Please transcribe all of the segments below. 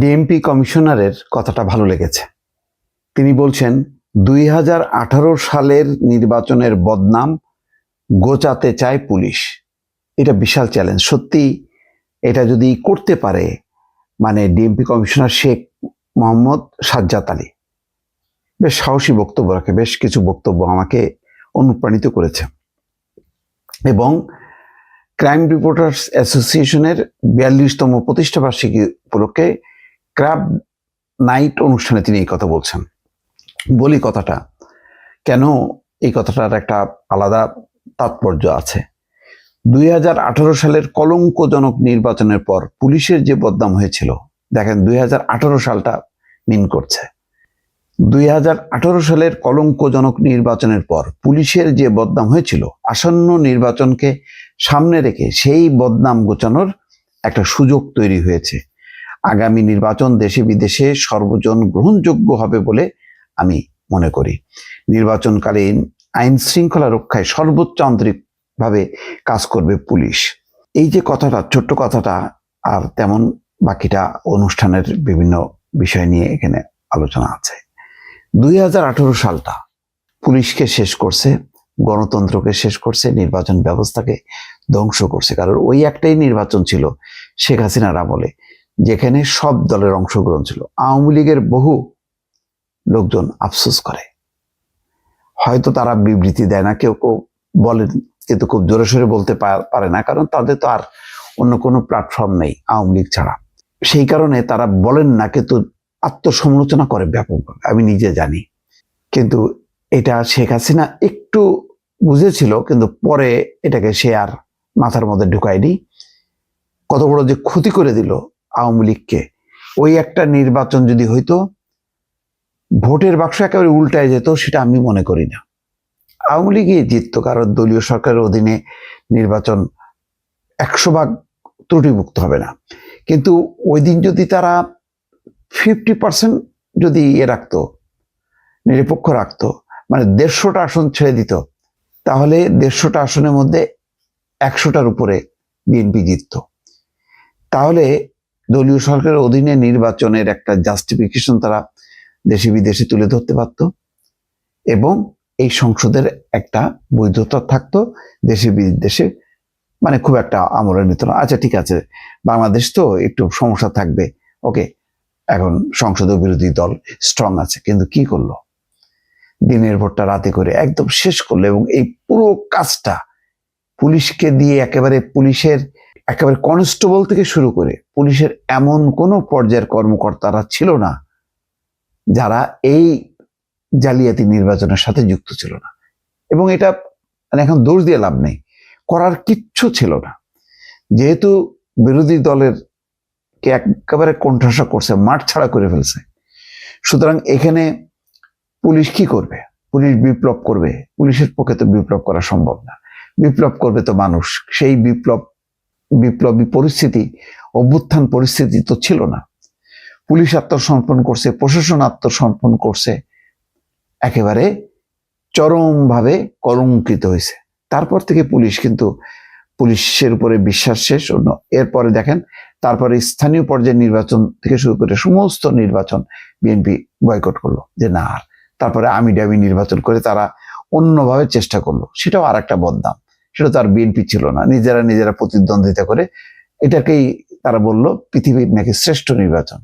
DMP কমিশনারের কথাটা ভালো লেগেছে। তিনি বলছেন, দুই হাজার আঠারো সালের নির্বাচনের বদনাম গোচাতে চায় পুলিশ। এটা বিশাল চ্যালেঞ্জ। সত্যি এটা যদি করতে পারে মানে ডিএমপি কমিশনার শেখ মোহাম্মদ সাজ্জাদ আলী। বেশ সাহসী বক্তব্য রাখে, বেশ কিছু বক্তব্য আমাকে অনুপ্রাণিত করেছে। এবং ক্রাইম রিপোর্টার্স অ্যাসোসিয়েশনের বিয়াল্লিশতম প্রতিষ্ঠাবার্ষিকী উপলক্ষে ক্রাব নাইট অনুষ্ঠানে তিনি এই কথা বলছেন। বলি কথাটা, কেন এই কথাটার একটা আলাদা তাৎপর্য আছে? দুই হাজার আঠারো সালের কলঙ্কজনক নির্বাচনের পর পুলিশের যে বদনাম হয়েছিল, দেখেন দুই হাজার আঠারো সালটা মিন করছে। দুই হাজার আঠারো সালের কলঙ্কজনক নির্বাচনের পর পুলিশের যে বদনাম হয়েছিল, আসন্ন নির্বাচনকে সামনে রেখে সেই বদনাম গোচানোর একটা সুযোগ তৈরি হয়েছে। আগামী নির্বাচন দেশে বিদেশে সর্বজন গ্রহণযোগ্য হবে বলে আমি মনে করি। নির্বাচনকালীন আইন শৃঙ্খলা রক্ষায় সর্বোচ্চ আন্তরিকভাবে কাজ করবে পুলিশ। এই যে কথাটা, ছোট্ট কথাটা, আর তেমন বাকিটা অনুষ্ঠানের বিভিন্ন বিষয় নিয়ে এখানে আলোচনা আছে। দুই হাজার আঠারো সালটা পুলিশকে শেষ করছে, গণতন্ত্রকে শেষ করছে, নির্বাচন ব্যবস্থাকে ধ্বংস করছে। কারণ ওই একটাই নির্বাচন ছিল শেখ হাসিনার আমলে। যেখানে সব দলের অংশগ্রহণ ছিল। আওয়ামী লীগের বহু লোকজন আফসোস করে। হয়তো তারা বিবৃতি দেয় না, কেউ কেউ বলেন, কিন্তু খুব জোরে সোরে বলতে পারে না, কারণ তাদের তো আর অন্য কোনো প্ল্যাটফর্ম নেই আওয়ামী লীগ ছাড়া। সেই কারণে তারা বলেন না, কিন্তু আত্মসমালোচনা করে ব্যাপকভাবে, আমি নিজে জানি। কিন্তু এটা শেখ হাসিনা একটু বুঝেছিল, কিন্তু পরে এটাকে সে আর মাথার মধ্যে ঢুকায়নি। কত বড় যে ক্ষতি করে দিল আওয়ামী লীগকে। ওই একটা নির্বাচন যদি হইতো, ভোটের বাক্স একেবারে উল্টায় যেত, সেটা আমি মনে করি না। আওয়ামী লীগই জিততো, কারণ দলীয় সরকারের অধীনে নির্বাচন একশো ভাগ ত্রুটিমুক্ত হবে না। কিন্তু ওই দিন যদি তারা ফিফটি পার্সেন্ট যদি ইয়ে রাখতো, নিরপেক্ষ রাখতো মানে দেড়শোটা আসন ছেড়ে দিত, তাহলে দেড়শোটা আসনের মধ্যে একশোটার উপরে বিএনপি জিততো। তাহলে দলীয় সরকারের অধীনে নির্বাচনের একটা জাস্টিফিকেশন তারা দেশে বিদেশে তুলে ধরতে পারত। এবং এই সংসদের একটা বৈধতা থাকতো দেশে বিদেশে মানে খুব একটা আমলের নিত না আচ্ছা ঠিক আছে, বাংলাদেশ তো একটু সমস্যা থাকবে। ওকে, এখন সংসদীয় বিরোধী দল স্ট্রং আছে, কিন্তু কি করল? দিনের ভোটটা রাতে করে একদম শেষ করল এবং এই পুরো কাজটা পুলিশকে দিয়ে একেবারে পুলিশের একেবারে কনস্টেবল থেকে শুরু করে পুলিশের এমন কোনো পর্যায়ের কর্মকর্তারা ছিল না, যারা এই জালিয়াতি নির্বাচনের সাথে যুক্ত ছিল না। এবং এটা মানে এখন দোষ দিয়ে লাভ নেই, করার কিচ্ছু ছিল না। যেহেতু বিরোধী দলের কে একেবারে কোণঠাসা করছে, মাঠ ছাড়া করে ফেলছে, সুতরাং এখানে পুলিশ কি করবে? পুলিশ বিপ্লব করবে? পুলিশের পক্ষে তো বিপ্লব করা সম্ভব না। বিপ্লব করবে তো মানুষ, সেই বিপ্লব বিপ্লবী পরিস্থিতি, অভ্যুত্থান পরিস্থিতি তো ছিল না। পুলিশ আত্মসমর্পণ করছে, প্রশাসন আত্মসমর্পণ করছে, একেবারে চরমভাবে কলঙ্কিত হয়েছে। তারপর থেকে পুলিশ কিন্তু পুলিশের উপরে বিশ্বাস শেষ, অন্য এরপরে দেখেন, তারপরে স্থানীয় পর্যায়ের নির্বাচন থেকে শুরু করে সমস্ত নির্বাচন বিএনপি বয়কট করল, যে না, আর তারপরে আমি ডামি নির্বাচন করে তারা অন্যভাবে চেষ্টা করল, সেটাও আর একটা বদনাম। সেটা তো আর বিএনপি ছিল না। নিজেরা নিজেরা প্রতিদ্বন্দ্বিতা করে এটাকেই তারা বলল পৃথিবীর নাকি শ্রেষ্ঠ নির্বাচন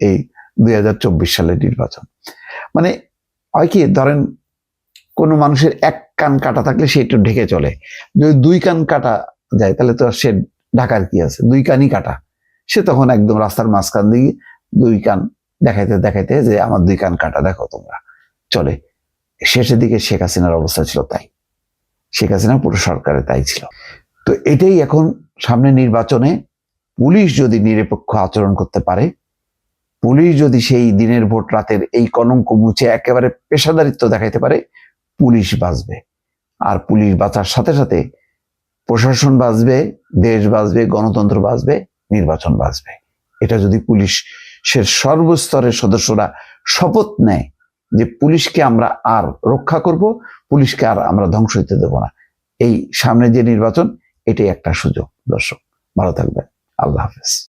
এই দুই হাজার চব্বিশ সালের নির্বাচন। মানে হয় কি, ধরেন কোনো মানুষের এক কান কাটা থাকলে সে একটু ঢেকে চলে। যদি দুই কান কাটা যায়, তাহলে তো সে ঢাকার কি আছে? দুই কানই কাটা। সে তখন একদম রাস্তার মাঝখান দিয়ে দুই কান দেখাইতে দেখাইতে যে, আমার দুই কান কাটা, দেখো তোমরা, চলে। শেষের দিকে শেখ হাসিনার অবস্থা ছিল তাই। শেখ হাসিনা পুরো সরকারে তাই ছিল। তো এটাই এখন সামনে নির্বাচনে পুলিশ যদি নিরপেক্ষ আচরণ করতে পারে, পুলিশ যদি সেই দিনের ভোট রাতের এই কলঙ্ক মুছে একেবারে পেশাদারিত্ব দেখাইতে পারে, পুলিশ বাঁচবে। আর পুলিশ বাঁচার সাথে সাথে প্রশাসন বাঁচবে, দেশ বাঁচবে, গণতন্ত্র বাঁচবে, নির্বাচন বাঁচবে। এটা যদি পুলিশের সর্বস্তরের সদস্যরা শপথ নেয় যে পুলিশকে আমরা আর রক্ষা করব, পুলিশকে আর আমরা ধ্বংস হইতে দেবো না। এই সামনে যে নির্বাচন, এটাই একটা সুযোগ। দর্শক, ভালো থাকবেন। আল্লাহ হাফেজ।